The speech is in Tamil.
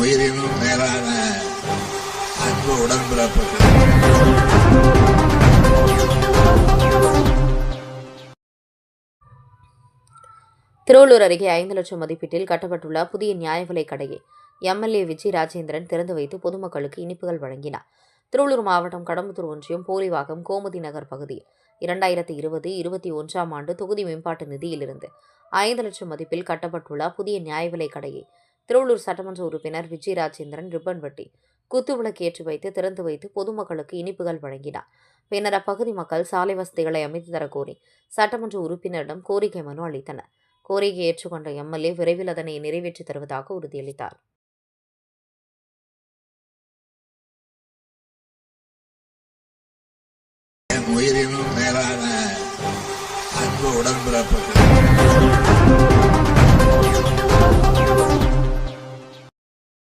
உயிரினும் மேலான அன்பு உடன்பிறப்புகள். திருவள்ளூர் அருகே ஐந்து லட்சம் மதிப்பீட்டில் கட்டப்பட்டுள்ள புதிய நியாய விலைக் கடையை எம்எல்ஏ விஜய் ராஜேந்திரன் திறந்து வைத்து பொதுமக்களுக்கு இனிப்புகள் வழங்கினார். திருவள்ளூர் மாவட்டம் கடம்புத்தூர் ஒன்றியம் போலிவாக்கம் கோமதி நகர் பகுதியில் இரண்டாயிரத்தி இருபது இருபத்தி ஒன்றாம் ஆண்டு தொகுதி மேம்பாட்டு நிதியிலிருந்து ஐந்து லட்சம் மதிப்பில் கட்டப்பட்டுள்ள புதிய நியாய விலைக் கடையை திருவள்ளூர் சட்டமன்ற உறுப்பினர் விஜய் ராஜேந்திரன் ரிப்பன் வெட்டி குத்துவிளக்கு ஏற்றி வைத்து திறந்து வைத்து பொதுமக்களுக்கு இனிப்புகள் வழங்கினார். பின்னர் அப்பகுதி மக்கள் சாலை வசதிகளை அமைத்து தரக்கோரி சட்டமன்ற உறுப்பினரிடம் கோரிக்கை மனு அளித்தனர். கோரிக்கை ஏற்றுக்கொண்ட எம்எல்ஏ விரைவில் அதனை நிறைவேற்றித் தருவதாக உறுதியளித்தார். உயிரினும் மேலான அன்பு உடன்பிறப்புகள்.